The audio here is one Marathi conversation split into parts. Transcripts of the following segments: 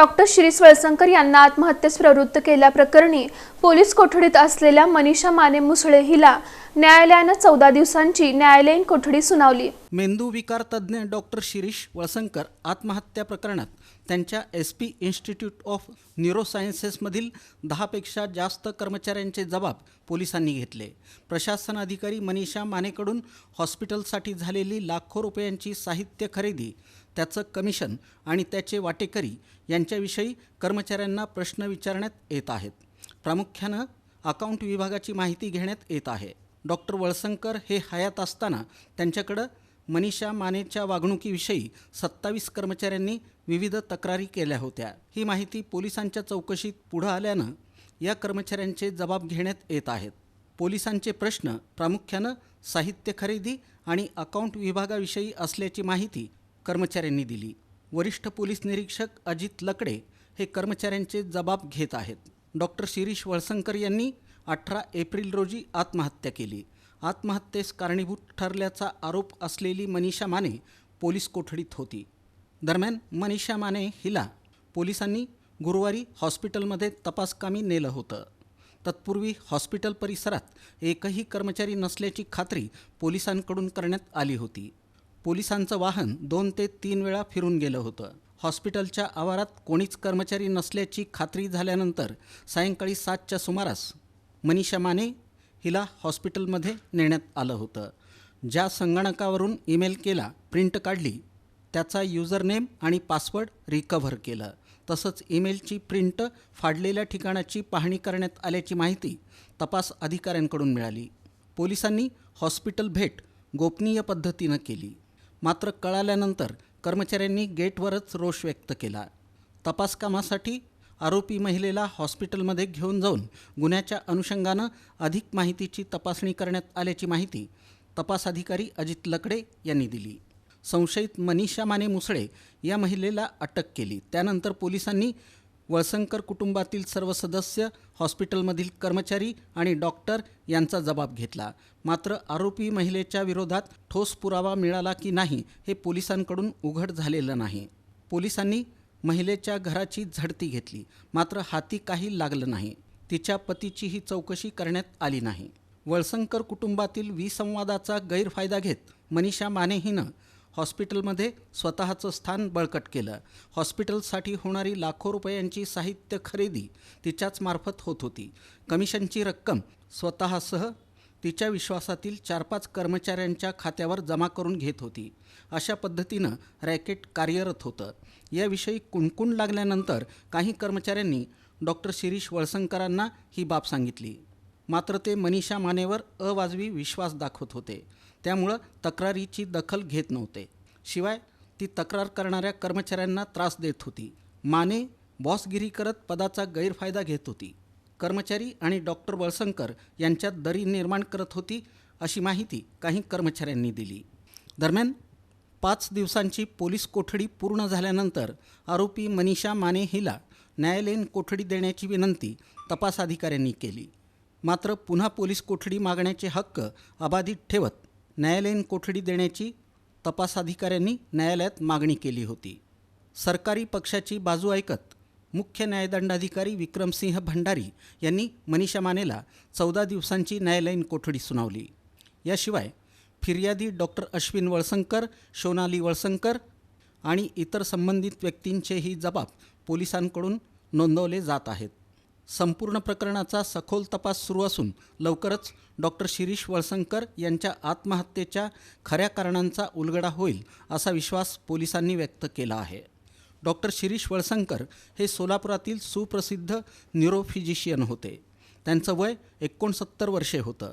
डॉक्टर श्री स्वळसंकर यांना आत्महत्येस प्रवृत्त केल्याप्रकरणी पोलीस कोठडीत असलेल्या मनीषा माने मुसळे हिला न्यायालयानं चौदा दिवसांची न्यायालयीन कोठडी सुनावली. मेंदू विकार तज्ज्ञ डॉक्टर शिरीष वळसंकर आत्महत्या प्रकरणात त्यांच्या एस पी इन्स्टिट्यूट ऑफ न्यूरोसायन्सेसमधील दहापेक्षा जास्त कर्मचाऱ्यांचे जबाब पोलिसांनी घेतले. प्रशासन अधिकारी मनीषा मानेकडून हॉस्पिटलसाठी झालेली लाखो रुपयांची साहित्य खरेदी त्याचं कमिशन आणि त्याचे वाटेकरी यांच्याविषयी कर्मचाऱ्यांना प्रश्न विचारण्यात येत आहेत. प्रामुख्यानं अकाउंट विभागाची माहिती घेण्यात येत आहे. डॉक्टर वळसंकर हे हयात असताना त्यांच्याकडं मनीषा मानेच्या वागणुकीविषयी सत्तावीस कर्मचाऱ्यांनी विविध तक्रारी केल्या होत्या. ही माहिती पोलिसांच्या चौकशीत पुढं आल्यानं या कर्मचाऱ्यांचे जबाब घेण्यात येत आहेत. पोलिसांचे प्रश्न प्रामुख्यानं साहित्य खरेदी आणि अकाउंट विभागाविषयी असल्याची माहिती कर्मचाऱ्यांनी दिली. वरिष्ठ पोलीस निरीक्षक अजित लकडे हे कर्मचाऱ्यांचे जबाब घेत आहेत. डॉक्टर शिरीष वळसंकर यांनी अठरा एप्रिल रोजी आत्महत्या केली. आत्महत्येस कारणीभूत ठरल्याचा आरोप असलेली मनीषा माने पोलीस कोठडीत होती. दरम्यान मनीषा माने हिला पोलिसांनी गुरुवारी हॉस्पिटलमध्ये तपासकामी नेलं होतं. तत्पूर्वी हॉस्पिटल परिसरात एकही कर्मचारी नसल्याची खात्री पोलिसांकडून करण्यात आली होती. पोलिसांचं वाहन दोन ते तीन वेळा फिरून गेलं होतं. हॉस्पिटलच्या आवारात कोणीच कर्मचारी नसल्याची खात्री झाल्यानंतर सायंकाळी सातच्या सुमारास मनीषा माने हिला हॉस्पिटलमध्ये नेण्यात आलं होतं. ज्या संगणकावरून ईमेल केला प्रिंट काढली त्याचा युजरनेम आणि पासवर्ड रिकव्हर केलं. तसंच ईमेलची प्रिंट फाडलेल्या ठिकाणाची पाहणी करण्यात आल्याची माहिती तपास अधिकाऱ्यांकडून मिळाली. पोलिसांनी हॉस्पिटल भेट गोपनीय पद्धतीनं केली. मात्र कळाल्यानंतर कर्मचाऱ्यांनी गेटवरच रोष व्यक्त केला. तपास कामासाठी आरोपी महिलेला हॉस्पिटलमध्ये घेऊन जाऊन गुन्ह्याच्या अनुषंगानं अधिक माहितीची तपासणी करण्यात आल्याची माहिती तपास अधिकारी अजित लकडे यांनी दिली. संशयित मनीषा माने मुसळे या महिलेला अटक केली. त्यानंतर पोलिसांनी वळसंकर कुटुंबातील सर्व सदस्य हॉस्पिटलमधील कर्मचारी आणि डॉक्टर यांचा जबाब घेतला. मात्र आरोपी महिलेच्या विरोधात ठोस पुरावा मिळाला की नाही हे पोलिसांकडून उघड झालेलं नाही. पोलिसांनी महिलेच्या घराची झडती घेतली. मात्र हाती काही लागलं नाही. तिच्या पतीचीही चौकशी करण्यात आली नाही. वळसंकर कुटुंबातील विसंवादाचा गैरफायदा घेत मनीषा माने हिनं हॉस्पिटलमध्ये स्वतःचं स्थान बळकट केलं. हॉस्पिटलसाठी होणारी लाखो रुपयांची साहित्य खरेदी तिच्याच मार्फत होत होती. कमिशनची रक्कम स्वतःसह तिच्या विश्वासातील चार पाच कर्मचाऱ्यांच्या खात्यावर जमा करून घेत होती. अशा पद्धतीनं रॅकेट कार्यरत होतं. याविषयी कुणकुण लागल्यानंतर काही कर्मचाऱ्यांनी डॉक्टर शिरीष वळसंकरांना ही बाब सांगितली. मात्र ते मनीषा मानेवर अवाजवी विश्वास दाखवत होते. त्यामुळं तक्रारीची दखल घेत नव्हते. शिवाय ती तक्रार करणाऱ्या कर्मचाऱ्यांना त्रास देत होती. माने बॉसगिरी करत पदाचा गैरफायदा घेत होती. कर्मचारी आणि डॉक्टर वळसंकर यांच्यात दरी निर्माण करत होती अशी माहिती काही कर्मचाऱ्यांनी दिली. दरम्यान पाच दिवसांची पोलीस कोठडी पूर्ण झाल्यानंतर आरोपी मनीषा माने हिला न्यायालयीन कोठडी देण्याची विनंती तपास अधिकाऱ्यांनी केली. मात्र पुन्हा पोलीस कोठडी मागण्याचे हक्क अबाधित ठेवत न्यायालयीन कोठडी देण्याची तपास अधिकाऱ्यांनी न्यायालयात मागणी केली होती. सरकारी पक्षाची बाजू ऐकत मुख्य न्यायदंडाधिकारी विक्रमसिंह भंडारी यांनी मनीषा मानेला चौदा दिवसांची न्यायालयीन कोठडी सुनावली. याशिवाय फिर्यादी डॉक्टर अश्विन वळसंकर सोनाली वळसंकर आणि इतर संबंधित व्यक्तींचेही जबाब पोलिसांकडून नोंदवले जात आहेत. संपूर्ण प्रकरणाचा सखोल तपास सुरू असून लवकरच डॉक्टर शिरीष वळसंकर यांच्या आत्महत्येच्या खऱ्या कारणांचा उलगडा होईल असा विश्वास पोलिसांनी व्यक्त केला आहे. डॉक्टर शिरीष वळसंकर हे सोलापुरातील सुप्रसिद्ध न्यूरोफिजिशियन होते. त्यांचं वय एकोणसत्तर वर्षे होतं.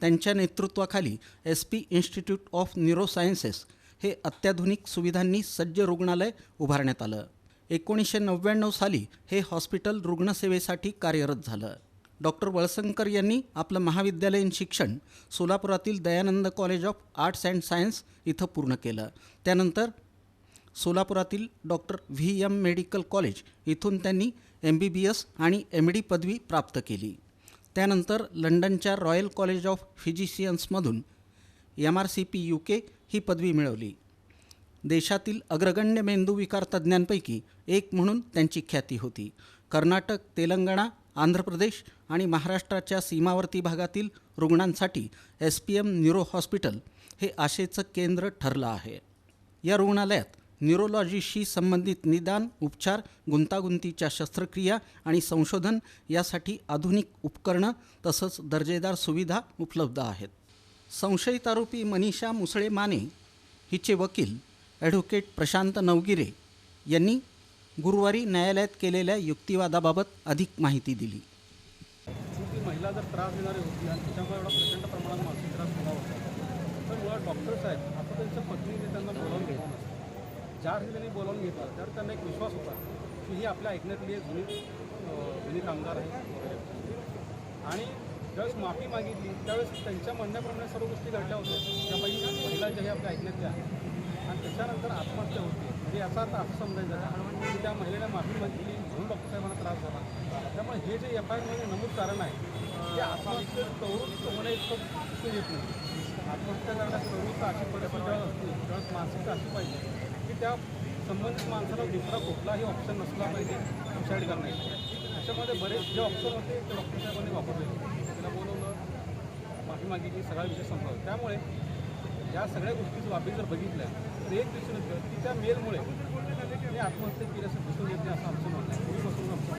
त्यांच्या नेतृत्वाखाली S P institute of neurosciences हे अत्याधुनिक सुविधांनी सज्ज रुग्णालय उभारण्यात आलं. एकोणीसशे नव्याण्णव साली हे हॉस्पिटल रुग्णसेवेसाठी कार्यरत झालं. डॉक्टर वळसंकर यांनी आपलं महाविद्यालयीन शिक्षण सोलापुरातील Dayanand college of arts and science इथं पूर्ण केलं. त्यानंतर सोलापुरातील doctor V M medical college इथून त्यांनी एम बी बी एस आणि एम डी पदवी प्राप्त केली. त्यानंतर लंडनच्या royal college of फिजिशियन्समधून M R C P U K ही पदवी मिळवली. देशातील अग्रगण्य मेंदूविकार तज्ज्ञांपैकी एक म्हणून त्यांची ख्याती होती. कर्नाटक तेलंगणा आंध्र प्रदेश आणि महाराष्ट्राच्या सीमावर्ती भागातील रुग्णांसाठी S P M neuro hospital हे आशेचं केंद्र ठरलं आहे. या रुग्णालयात न्यूरोलॉजीशी संबंधित निदान उपचार गुंतागुंतीच्या शस्त्रक्रिया आणि संशोधन यासाठी आधुनिक उपकरणं तसंच दर्जेदार सुविधा उपलब्ध आहेत. संशयित आरोपी मनीषा मुसळे माने हिचे वकील ॲडव्होकेट प्रशांत नवगिरे यांनी गुरुवारी न्यायालयात केलेल्या युक्तिवादाबाबत अधिक माहिती दिली. महिला जर त्रास देणारी होती आणि त्याच्यामुळे एवढा प्रचंड प्रमाणात मानसिक त्रास होणार होता तर मुळात डॉक्टर्स आहेत आता त्यांच्या पत्नीने त्यांना बोलावून घेतलं चार ज्या त्यांनी बोलावून घेतलं तर त्यांना एक विश्वास होता की ही आपल्या ऐकण्यातली एक जुनी जुनी कामगार आहे आणि ज्यावेळेस माफी मागितली त्यावेळेस त्यांच्या म्हणण्याप्रमाणे सर्व गोष्टी घडल्या होत्या. त्यापैकी महिला ज्या हे आपल्या ऐकण्यातल्या आहेत आणि त्याच्यानंतर आत्महत्या होती. म्हणजे याचा अर्थ असं समजायचं की? त्या महिलेने माफी मागितली म्हणून डॉक्टर साहेबांना त्रास झाला. त्यामुळे हे जे एफ आय आरमध्ये नमूद कारण आहे ते आत्महत्या प्रवृत्त होणे इतकं दिसून येत नाही. आत्महत्या करण्यास प्रवृत्त अशी परिस्थिती असते त्यावेळेस मानसिकता अशी पाहिजे. त्या संबंधित माणसाला दुसरा कुठलाही ऑप्शन नसला पाहिजे सुसाईड करण्याचा. त्याच्यामध्ये बरेच जे ऑप्शन होते ते डॉक्टर साहेबांनी वापरले त्याला बोलवलं माफी मागितली सगळा विषय संपला. त्यामुळे या सगळ्या गोष्टीचं बाबी जर बघितल्या तर एक दिसून येतं की त्या मेलमुळे मी आत्महत्या केल्याचं दिसून येत नाही असं आमचं म्हणणं आहे.